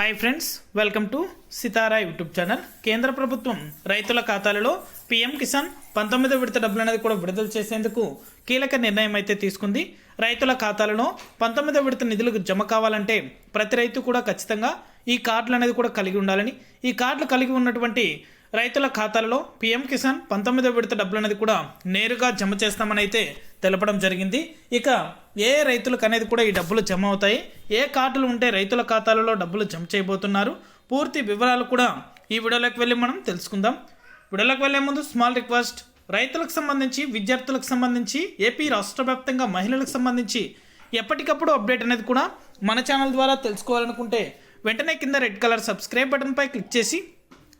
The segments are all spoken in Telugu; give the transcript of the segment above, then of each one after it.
Hi friends welcome to Sitara YouTube channel కేంద్ర ప్రభుత్వం రైతుల ఖాతాలలో పీఎం కిసాన్ పంతొమ్మిదో విడత డబ్బులు అనేది కూడా విడుదల చేసేందుకు కీలక నిర్ణయం అయితే తీసుకుంది. రైతుల ఖాతాలలో పంతొమ్మిదో విడత నిధులకు జమ కావాలంటే ప్రతి రైతు కూడా ఖచ్చితంగా ఈ కార్డులు అనేది కూడా కలిగి ఉండాలని ఈ కార్డులు కలిగి ఉన్నటువంటి రైతుల ఖాతాలలో పీఎం కిసాన్ పంతొమ్మిదో విడత డబ్బులు అనేది కూడా నేరుగా జమ చేస్తామని అయితే తెలపడం జరిగింది. ఇక ఏ రైతులకు అనేది కూడా ఈ డబ్బులు జమ అవుతాయి? ఏ కార్డులు ఉంటే రైతుల ఖాతాలలో డబ్బులు జమ చేయబోతున్నారు? పూర్తి వివరాలు కూడా ఈ వీడియోలోకి వెళ్ళి మనం తెలుసుకుందాం. వీడియోలోకి వెళ్ళే ముందు స్మాల్ రిక్వెస్ట్. రైతులకు సంబంధించి విద్యార్థులకు సంబంధించి ఏపీ రాష్ట్ర వ్యాప్తంగా మహిళలకు సంబంధించి ఎప్పటికప్పుడు అప్డేట్ అనేది కూడా మన ఛానల్ ద్వారా తెలుసుకోవాలనుకుంటే వెంటనే కింద రెడ్ కలర్ సబ్స్క్రైబ్ బటన్పై క్లిక్ చేసి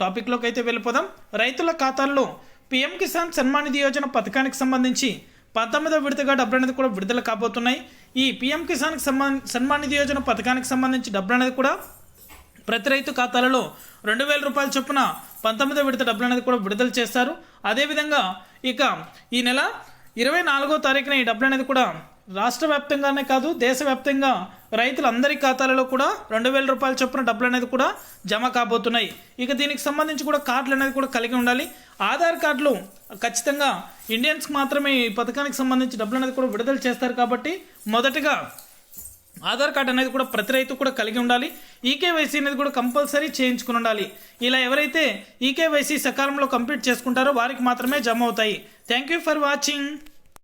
టాపిక్లోకి అయితే వెళ్ళిపోదాం. రైతుల ఖాతాల్లో పీఎం కిసాన్ సన్మాన్ నిధి యోజన పథకానికి సంబంధించి పంతొమ్మిదో విడతగా డబ్బులు అనేది కూడా విడుదల కాబోతున్నాయి. ఈ పీఎం కిసాన్కి సంబంధ సన్మాన్ నిధి యోజన పథకానికి సంబంధించి డబ్బులు అనేది కూడా ప్రతి రైతు ఖాతాలలో రెండు వేల రూపాయల చొప్పున పంతొమ్మిదో విడత డబ్బులు అనేది కూడా విడుదల చేస్తారు. అదేవిధంగా ఇక ఈ నెల ఇరవై నాలుగో తారీఖున ఈ డబ్బులు అనేది కూడా రాష్ట్ర వ్యాప్తంగానే కాదు దేశవ్యాప్తంగా రైతులందరి ఖాతాలలో కూడా రెండు వేల రూపాయల చొప్పున డబ్బులు అనేది కూడా జమ కాబోతున్నాయి. ఇక దీనికి సంబంధించి కూడా కార్డులు అనేది కూడా కలిగి ఉండాలి. ఆధార్ కార్డులు ఖచ్చితంగా ఇండియన్స్కి మాత్రమే ఈ పథకానికి సంబంధించి డబ్బులు అనేది కూడా విడుదల చేస్తారు కాబట్టి మొదటగా ఆధార్ కార్డు అనేది కూడా ప్రతి రైతు కూడా కలిగి ఉండాలి. ఈకేవైసీ అనేది కూడా కంపల్సరీ చేయించుకుని ఉండాలి. ఇలా ఎవరైతే ఈకేవైసీ సకాలంలో కంప్లీట్ చేసుకుంటారో వారికి మాత్రమే జమ అవుతాయి. Thank you for watching.